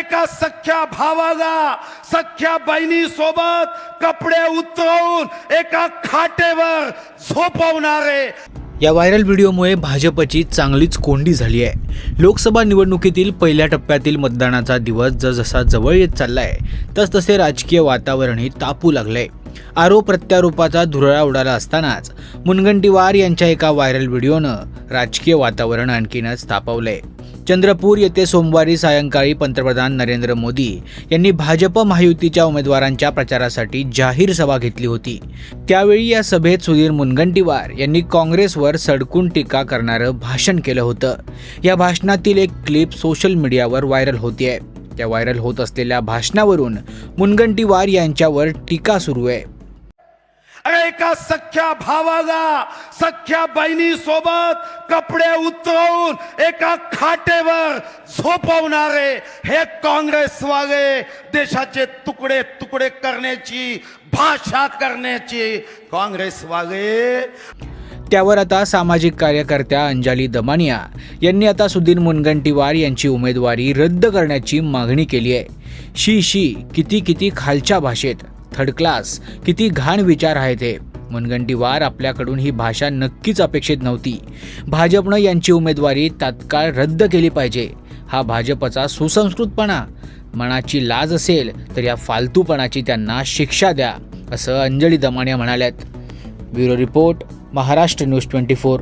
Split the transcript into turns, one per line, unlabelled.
एका सख्या भावाला सख्या बहिणी सोबत कपडे उतरवून एका खाटेवर झोपवणारे.
या व्हायरल व्हिडिओमुळे भाजपची चांगलीच कोंडी झाली आहे. लोकसभा निवडणुकीतील पहिल्या टप्प्यातील मतदानाचा दिवस जसजसा जवळ येत चाललाय तसतसे राजकीय वातावरणही तापू लागलंय. आरोप प्रत्यारोपाचा धुरळा उडाला असतानाच मुनगंटीवार यांच्या एका व्हायरल व्हिडिओनं राजकीय वातावरण आणखीनच तापवलंय चंद्रपूर येथे सोमवारी सायंकाळी पंतप्रधान नरेंद्र मोदी यांनी भाजप महायुतीच्या उमेदवारांच्या प्रचारासाठी जाहीर सभा घेतली होती. त्यावेळी या सभेत सुधीर मुनगंटीवार यांनी काँग्रेसवर सडकून टीका करणारं भाषण केलं होतं. या भाषणातील एक क्लिप सोशल मीडियावर व्हायरल होतीये. त्या व्हायरल होत असलेल्या भाषणावरून मुनगंटीवार यांच्यावर टीका सुरू आहे
एका सख्या भावाला सख्या बहिणी सोबत कपडे उतरवून एका खाटेवर झोपवणारे हे काँग्रेसवाले देशाचे तुकडे तुकडे करण्याची भाषा करण्याची काँग्रेसवाले.
त्यावर आता सामाजिक कार्यकर्त्या अंजली दमानिया यांनी आता सुधीर मुनगंटीवार यांची उमेदवारी रद्द करण्याची मागणी केली आहे. शी शी किती किती खालच्या भाषेत? थर्ड क्लास किती घाण विचार आहेत हे मुनगंटीवार आपल्याकडून ही भाषा नक्कीच अपेक्षित नव्हती. भाजपनं यांची उमेदवारी तात्काळ रद्द केली पाहिजे. हा भाजपचा सुसंस्कृतपणा. मनाची लाज असेल तर या फालतूपणाची त्यांना शिक्षा द्या असं अंजली दमानिया म्हणाल्यात. Bureau report Maharashtra news twenty four.